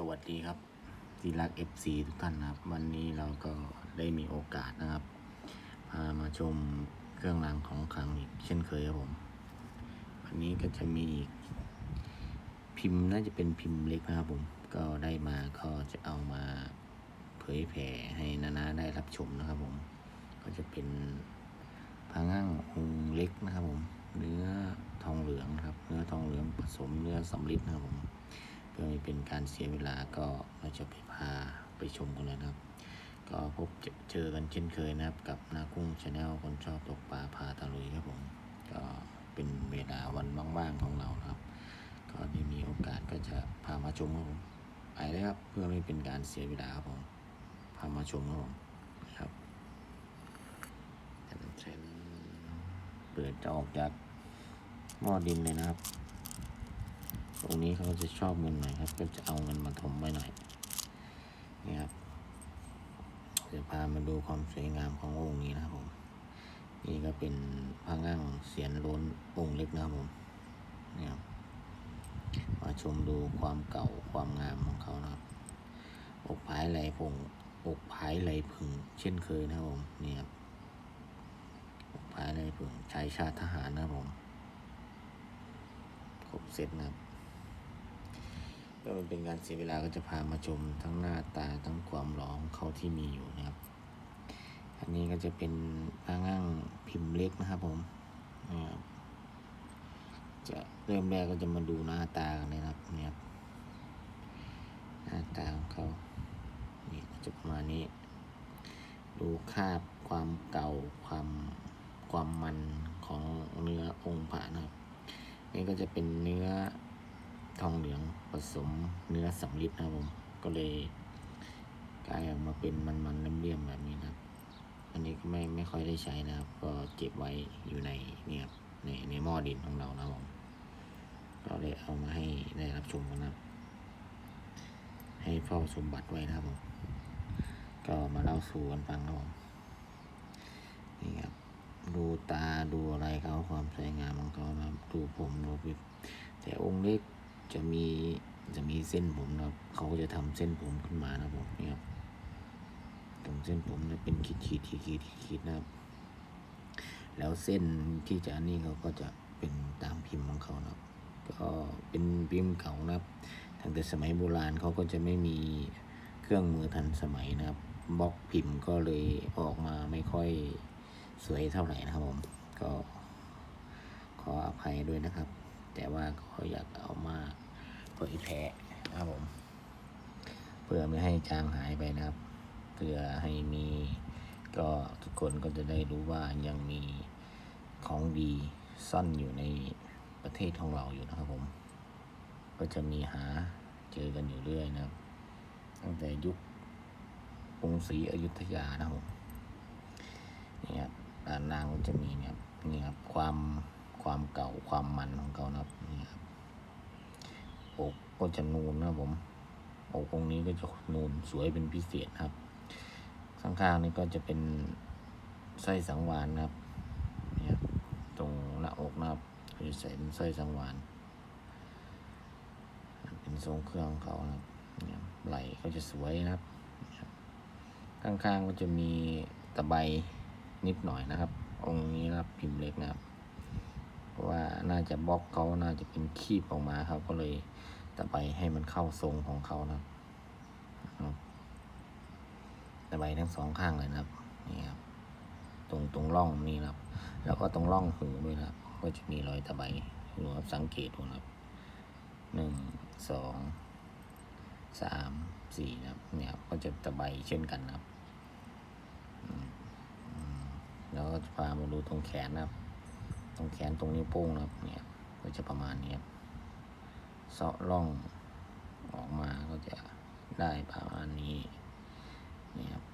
สวัสดีครับที่รัก FC ทุกท่านนะครับ วันนี้เราก็ได้มีโอกาสนะครับ พามาชมเครื่องรางของขลังอีกเช่นเคยครับผม วันนี้ก็จะมีอีกพิมพ์น่าจะเป็นพิมพ์เล็กนะครับผม ก็ได้มาก็จะเอามาเผยแผ่ให้นานาได้รับชมนะครับผม ก็จะเป็นพาง่างองเล็กนะครับผม เนื้อทองเหลืองครับ เนื้อทองเหลืองผสมเนื้อสำลิดนะครับผม พื่อไม่เป็นการเสียเวลาก็เราจะไปพาไปชมกันเลยนะครับ ก็พบเจอกันเช่นเคยนะครับ กับนากุ้งชาแนลคนชอบตกปลาพาตะลุยครับผม ก็เป็นเวลาวันว่างๆของเรานะครับ ก็ได้มีโอกาสก็จะพามาชมครับผมไปเลยครับเพื่อไม่เป็นการเสียเวลาครับผมพามาชมครับผมนะครับเปิดจะออกจากหม้อดินเลยนะครับ ตรงนี้เขาจะชอบเงินหน่อยครับ ก็จะเอาเงินมาถมไว้หน่อยนี่ครับเดี๋ยวพามาดูความสวยงามขององค์นี้นะครับผม นี่ก็เป็นพระงั่งเสียนล้นองค์เล็กนะครับผมนี่ครับมาชมดูความเก่าความงามของเขานะครับ อกผายไหลผงอกผายไหลผึ่งเช่นเคยนะครับผมนี่ครับอกผายไหลผึ่งชายชาติทหารนะครับผมครบเสร็จนะครับ ก็มันเป็นการเสียเวลาก็จะพามาชมทั้งหน้าตาทั้งความหล่อของเขาที่มีอยู่นะครับ อันนี้ก็จะเป็นพระง่างพิมพ์เล็กนะครับผมจะเริ่มแรกก็จะมาดูหน้าตากันเลยนะครับ เนี่ยหน้าตาของเขานี่จะประมาณนี้ ดูคาบความเก่าความความมันของเนื้อองค์พระนะครับ นี่ก็จะเป็นเนื้อ ทองเหลืองผสมเนื้อสำลิดนะครับผมก็เลยกลายออกมาเป็นมันๆเลี่ยมๆแบบนี้นะครับ อันนี้ก็ไม่ไม่ค่อยได้ใช้นะครับ ก็เก็บไว้อยู่ในเนี่ยครับในในหม้อดินของเรานะครับผมก็เลยเอามาให้ได้รับชมกันนะครับ ให้เฝ้าสมบัติไว้นะครับผมก็มาเล่าสู่กันฟังนะครับผมนี่ครับดูตาดูอะไรเขาความสวยงามของเขานะครับดูผมดูปิบแต่องค์เล็ก จะมีจะมีเส้นผมนะครับ เขาก็จะทำเส้นผมขึ้นมานะผมเนี่ยครับตรงเส้นผมเนี่ยเป็นขีดขีดขีดขีดขีดนะครับ แล้วเส้นที่จะนนี้เขาก็จะเป็นตามพิมพ์ของเขานะครับ ก็เป็นพิมพ์เก่านะครับตั้งแต่สมัยโบราณเขาก็จะไม่มีเครื่องมือทันสมัยนะครับบล็อกพิมพ์ก็เลยออกมาไม่ค่อยสวยเท่าไหร่นะครับผม ก็ขออภัยด้วยนะครับ แต่ว่าก็อยากเอามาเผยแพร่นะครับผม เพื่อไม่ให้จางหายไปนะครับ เพื่อให้มีก็ทุกคนก็จะได้รู้ว่ายังมีของดีซ่อนอยู่ในประเทศของเราอยู่นะครับผม ก็จะมีหาเจอกันอยู่เรื่อยนะครับ ตั้งแต่ยุคกรุงศรีอยุธยานะครับผมนี่ครับด้านล่างก็จะมีเนี่ยนี่ครับความ ความเก่าความมันของเขานะครับนี่ครับอกก็จะนูนนะผมอกตรงนี้ก็จะนูนสวยเป็นพิเศษครับ ข้างๆนี่ก็จะเป็นสร้อยสังวานนะครับนี่ครับตรงหน้าอกนะครับก็จะใส่เป็นสร้อยสังวาน เป็นทรงเครื่องเขานะครับเนี่ยไหล่ก็จะสวยนะครับ ข้างๆก็จะมีตะไบนิดหน่อยนะครับ องค์นี้นะครับพิมพ์เล็กนะครับ ว่าน่าจะบล็อกเขาน่าจะเป็นคีบออกมาครับ ก็เลยตะไบให้มันเข้าทรงของเขานะครับตะไบทั้งสองข้างเลยนะครับนี่ครับตรงตรงร่องนี่ครับ แล้วก็ตรงร่องหูด้วยนะครับ ก็จะมีรอยตะไบดูครับสังเกตดูนะครับหนึ่งสองสามสี่นะครับเนี่ยครับก็จะตะไบเช่นกันนะครับแล้วก็จะพามาดูตรงแขนนะครับ ตรงแขนตรงนิ้วโป้งนะครับเนี่ยก็จะประมาณนี้ครับเสาะร่องออกมาก็จะได้ประมาณนี้นี่ครับ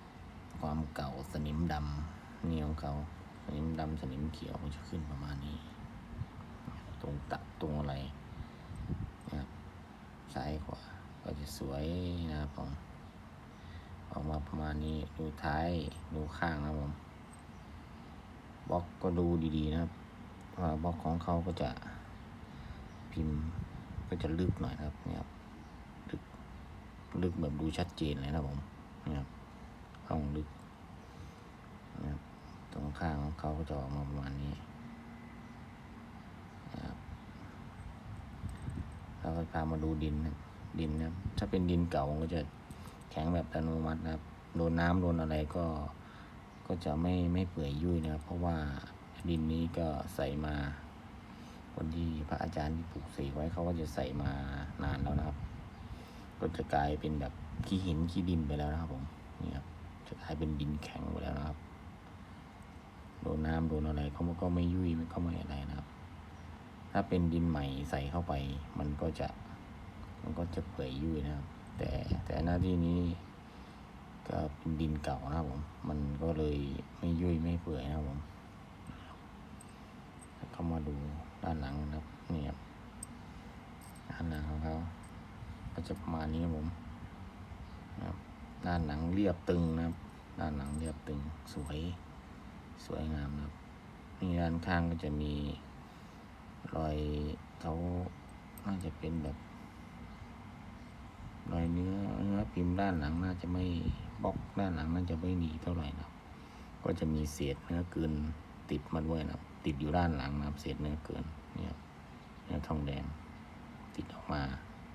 ความเก่าสนิมดำเนี่ของเขาสนิมดำสนิมเขียวมันจะขึ้นประมาณนี้ ตรงตัดตรงอะไรนะครับซ้ายขวาก็จะสวยนะครับผมออกมาประมาณนี้ดูท้ายดูข้างนะผมบล็อกก็ดูดีๆนะครับ บล็อกของเขาก็จะพิมพ์ก็จะลึกหน่อยครับเนี่ยครับลึกลึกแบบดูชัดเจนเลยนะผมนะครับห้องลึกนะครับตรงข้างของเขาก็จะออกมาประมาณนี้นะครับเราก็พามาดูดินนะดินนะครับถ้าเป็นดินเก่ามันก็จะแข็งแบบอัตโนมัตินะครับโดนน้ำโดนอะไรก็ก็จะไม่ไม่เปื่อยยุ่ยนะครับ เพราะว่า ดินนี้ก็ใส่มาคนที่พระอาจารย์ที่ปลูกเสกไว้เขาก็จะใส่มานานแล้วนะครับ ก็จะกลายเป็นแบบขี้หินขี้ดินไปแล้วนะครับ ผมนี่ครับจะกลายเป็นดินแข็งไปแล้วนะครับโดนน้ำโดนอะไรเขาก็ไม่ยุ่ยมันก็ไม่อะไรนะครับ ถ้าเป็นดินใหม่ใส่เข้าไป มันก็จะ มันก็จะเปื่อยยุ่ยนะครับ แต่แต่หน้าที่นี้ก็เป็นดินเก่านะครับผม มันก็เลยไม่ยุ่ยไม่เปื่อยนะครับผม เข้ามาดูด้านหลังนะครับนี่ครับด้านหลังของเขาก็จะประมาณนี้ครับผมนะครับด้านหลังเรียบตึงนะครับด้านหลังเรียบตึงสวยสวยงามนะครับนี่ด้านข้างก็จะมีรอยเขาน่าจะเป็นแบบรอยเนื้อเนื้อพิมพ์ด้านหลังน่าจะไม่บล็อกด้านหลังน่าจะไม่ดีเท่าไหร่นะก็จะมีเศษเนื้อเกินติดมาด้วยนะครับ ติดอยู่ด้านหลังนะครับเศษเนื้อเกินเนี่ยเนื้อทองแดง ติดออกมา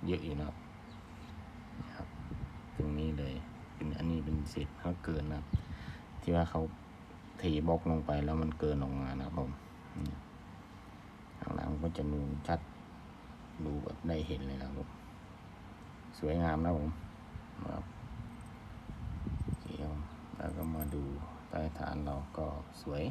เยอะอยู่นะครับนะครับ ตรงนี้เลยเป็นอันนี้เป็นเศษเนื้อเกินนะครับ ที่ว่าเขาเทบล็อกลงไปแล้วมันเกินออกมานะครับผมข้างหลังก็จะนูนชัดดูแบบได้เห็นเลยนะครับผมสวยงามนะผมนะครับเคครับแล้วก็มาดูใต้ฐานเราก็สวย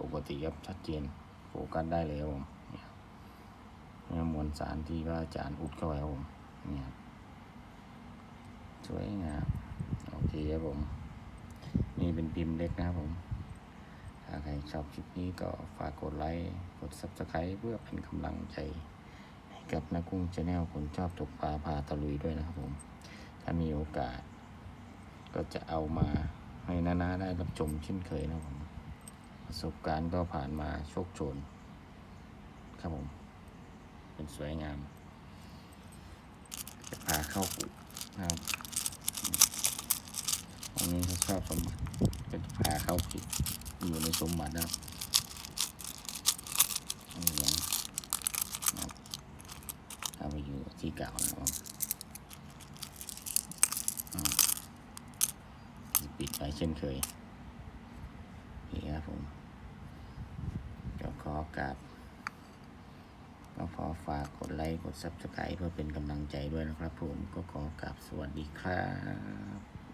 ปกติครับชัดเจนโฟกัสได้เลยครับผมเนี่ยมวลสารที่พระอาจารย์อุดเข้าไว้ครับผมเนี่ยสวยงามโอเคครับผม นี่เป็นพิมพ์เล็กนะครับผมถ้าใครชอบคลิปนี้ก็ฝากกดไลค์กด subscribe เพื่อเป็นกำลังใจ ให้กับนักกุ้งชาแนลคนชอบตกปลาพาตะลุยด้วยนะครับผม ถ้ามีโอกาส ก็จะเอามาให้นานาได้รับชมเช่นเคยนะครับผม ประสบการณ์ก็ผ่านมาโชคโชน ครับผม เป็นสวยงามจะพาเข้ากุนะครับตรงนี้เขาชอบสมบัติก็จะพาเข้ากุอยู่ในสมบัตินะครับอันนี้นะครับเอาไปอยู่ที่เก่านะครับปิดไว้เช่นเคยนี่ครับผม ขอกราบก็ขอฝากกดไลค์ กด subscribe เพื่อเป็นกำลังใจด้วยนะครับผม ก็ขอกราบสวัสดีครับ